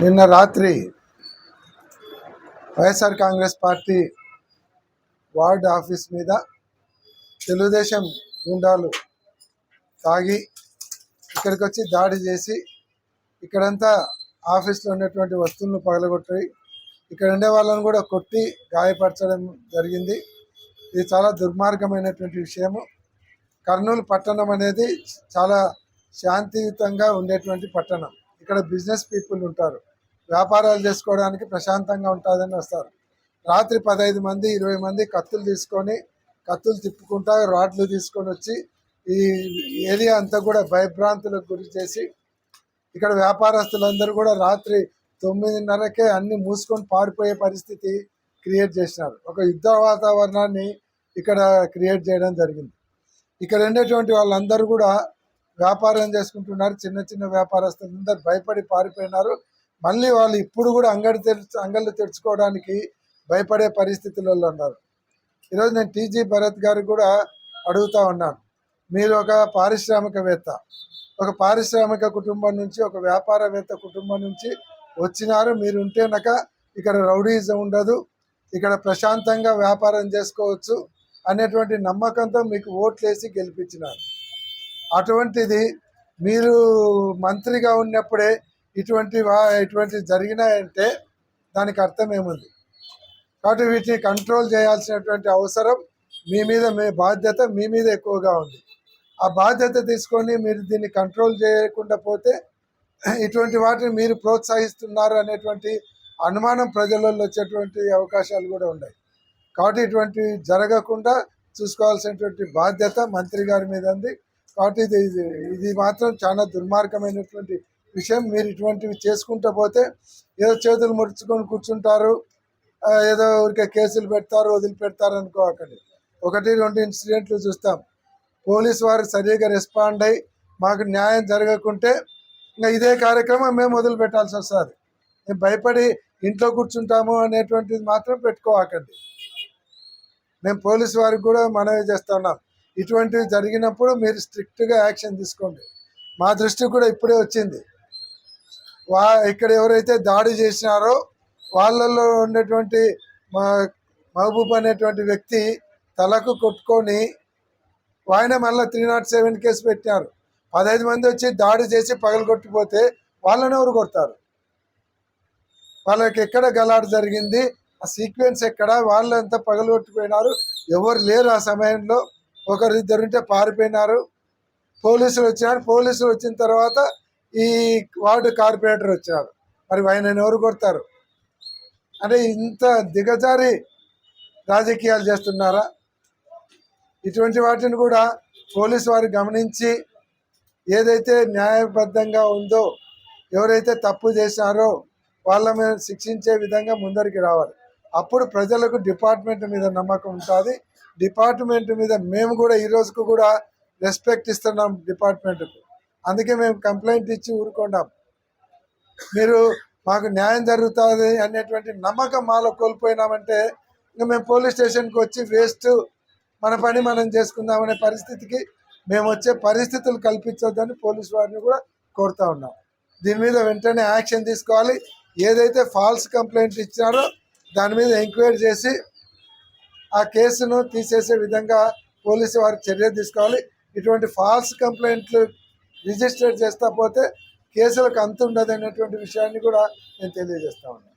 నిన్న రాత్రి YSR Congress party ward office మీద తెలుగుదేశం గుండాలు తాగి ఇక్కడికి వచ్చి దాడి చేసి ఇక్కడంతా ఆఫీస్లో ఉన్నటువంటి వస్తువులను పగలగొట్టి ఇక్కడ ఉండే వాళ్ళని కూడా కొట్టి గాయపరచడం జరిగింది. ఇది చాలా దుర్మార్గమైనటువంటి విషయము. కర్నూలు పట్టణం అనేది చాలా శాంతియుతంగా ఉండేటువంటి పట్టణం. ఇక్కడ బిజినెస్ పీపుల్ ఉంటారు. వ్యాపారాలు చేసుకోవడానికి ప్రశాంతంగా ఉంటుందని వస్తారు. రాత్రి పదహైదు మంది ఇరవై మంది కత్తులు తీసుకొని కత్తులు తిప్పుకుంటా రాడ్లు తీసుకొని వచ్చి ఈ ఏరియా అంతా కూడా భయభ్రాంతులకు గురి చేసి ఇక్కడ వ్యాపారస్తులందరూ కూడా రాత్రి తొమ్మిదిన్నరకే అన్ని మూసుకొని పారిపోయే పరిస్థితి క్రియేట్ చేసినారు. ఒక యుద్ధ వాతావరణాన్ని ఇక్కడ క్రియేట్ చేయడం జరిగింది. ఇక్కడ ఉండేటువంటి వాళ్ళందరూ కూడా వ్యాపారం చేసుకుంటున్నారు? చిన్న చిన్న వ్యాపారస్తులు అందరు భయపడి పారిపోయినారు. మళ్ళీ వాళ్ళు ఇప్పుడు కూడా అంగడి తెరుచు అంగళ్ళు తెరుచుకోవడానికి భయపడే పరిస్థితులలో ఉన్నారు. ఈరోజు నేను టీజీ భరత్ గారు కూడా అడుగుతా ఉన్నాను. మీరు ఒక పారిశ్రామికవేత్త ఒక పారిశ్రామిక కుటుంబం నుంచి ఒక వ్యాపారవేత్త కుటుంబం నుంచి వచ్చినారు. మీరు ఉంటేనక ఇక్కడ రౌడీజం ఉండదు. ఇక్కడ ప్రశాంతంగా వ్యాపారం చేసుకోవచ్చు అనేటువంటి నమ్మకంతో మీకు ఓట్లేసి గెలిపించినారు. అటువంటిది మీరు మంత్రిగా ఉన్నప్పుడే ఇటువంటి వా- ఇటువంటి జరిగినాయంటే దానికి అర్థం ఏముంది? కాబట్టి వీటిని కంట్రోల్ చేయాల్సినటువంటి అవసరం మీ మీద మీ బాధ్యత మీ మీద ఎక్కువగా ఉంది. ఆ బాధ్యత తీసుకొని మీరు దీన్ని కంట్రోల్ చేయకుండా పోతే ఇటువంటి వాటిని మీరు ప్రోత్సహిస్తున్నారు అనేటువంటి అనుమానం ప్రజలలో వచ్చేటువంటి అవకాశాలు కూడా ఉన్నాయి. కాబట్టి ఇటువంటి జరగకుండా చూసుకోవాల్సినటువంటి బాధ్యత మంత్రి గారి మీద ఉంది. కాబట్టి ఇది ఇది- ఇది మాత్రం చాలా దుర్మార్గమైనటువంటి విషయం. మీరు ఇటువంటివి చేసుకుంటూ పోతే ఏదో చేతులు ముడుచుకొని కూర్చుంటారు ఏదో ఊరికే కేసులు పెడతారు వదిలిపెడతారు అనుకోకండి. ఒకటి రెండు ఇన్సిడెంట్లు చూస్తాం. పోలీస్ వారు సరిగా రెస్పాండ్ అయ్యి మాకు న్యాయం జరగకుంటే ఇంకా ఇదే కార్యక్రమం మేము మొదలు పెట్టాల్సి వస్తుంది. మేము భయపడి ఇంట్లో కూర్చుంటాము అనేటువంటిది మాత్రం పెట్టుకోవాకండి మేము పోలీస్ వారికి కూడా మనవి చేస్తున్నాం ఇటువంటివి జరిగినప్పుడు మీరు స్ట్రిక్ట్గా యాక్షన్ తీసుకోండి. మా దృష్టికి కూడా ఇప్పుడే వచ్చింది. వా ఇక్కడ ఎవరైతే దాడి చేసినారో వాళ్ళల్లో ఉన్నటువంటి మా మహబూబ్ అనేటువంటి వ్యక్తి తలకు కొట్టుకొని ఆయన మళ్ళీ త్రీ నాట్ సెవెన్ కేసు పెట్టారు పదహైదు మంది వచ్చి దాడి చేసి పగలగొట్టిపోతే వాళ్ళని ఎవరు కొడతారు? వాళ్ళకి ఎక్కడ గలాట జరిగింది? ఆ సీక్వెన్స్ ఎక్కడ? వాళ్ళు ఎంత పగలగొట్టిపోయినారు ఎవరు లేరు ఆ సమయంలో? ఒకరు ఇద్దరుంటే పారిపోయినారు. పోలీసులు వచ్చినారు పోలీసులు వచ్చిన తర్వాత ఈ వార్డు కార్పొరేటర్ వచ్చారు మరి ఆయన ఎవరు కొడతారు? అంటే ఇంత దిగజారి రాజకీయాలు చేస్తున్నారా? ఇటువంటి వాటిని కూడా పోలీసు వారు గమనించి ఏదైతే న్యాయబద్ధంగా ఉందో ఎవరైతే తప్పు చేశారో వాళ్ళ మీద శిక్షించే విధంగా ముందరికి రావాలి. అప్పుడు ప్రజలకు డిపార్ట్మెంట్ మీద నమ్మకం ఉంటుంది. డిపార్ట్మెంట్ మీద మేము కూడా ఈ రోజుకు కూడా రెస్పెక్ట్ ఇస్తున్నాం డిపార్ట్మెంట్కు. అందుకే మేము కంప్లైంట్ ఇచ్చి ఊరుకున్నాం. మీరు మాకు న్యాయం జరుగుతుంది అనేటువంటి నమ్మకం మాలో కోల్పోయినామంటే ఇంకా మేము పోలీస్ స్టేషన్కి వచ్చి వేస్ట్ మన పని మనం చేసుకుందామనే పరిస్థితికి మేము వచ్చే పరిస్థితులు కల్పించొద్దని పోలీస్ వారిని కూడా కోరుతా ఉన్నాం. దీని మీద వెంటనే యాక్షన్ తీసుకోవాలి. ఏదైతే ఫాల్స్ కంప్లైంట్ ఇచ్చారో దాని మీద ఎంక్వైరీ చేసి ఆ కేసును తీసేసే విధంగా పోలీసు వారు చర్య తీసుకోవాలి. ఇటువంటి ఫాల్స్ కంప్లైంట్లు రిజిస్టర్ చేస్తా పోతే కేసులకు అంత ఉండదు అనేటువంటి విషయాన్ని కూడా నేను తెలియజేస్తా ఉన్నాను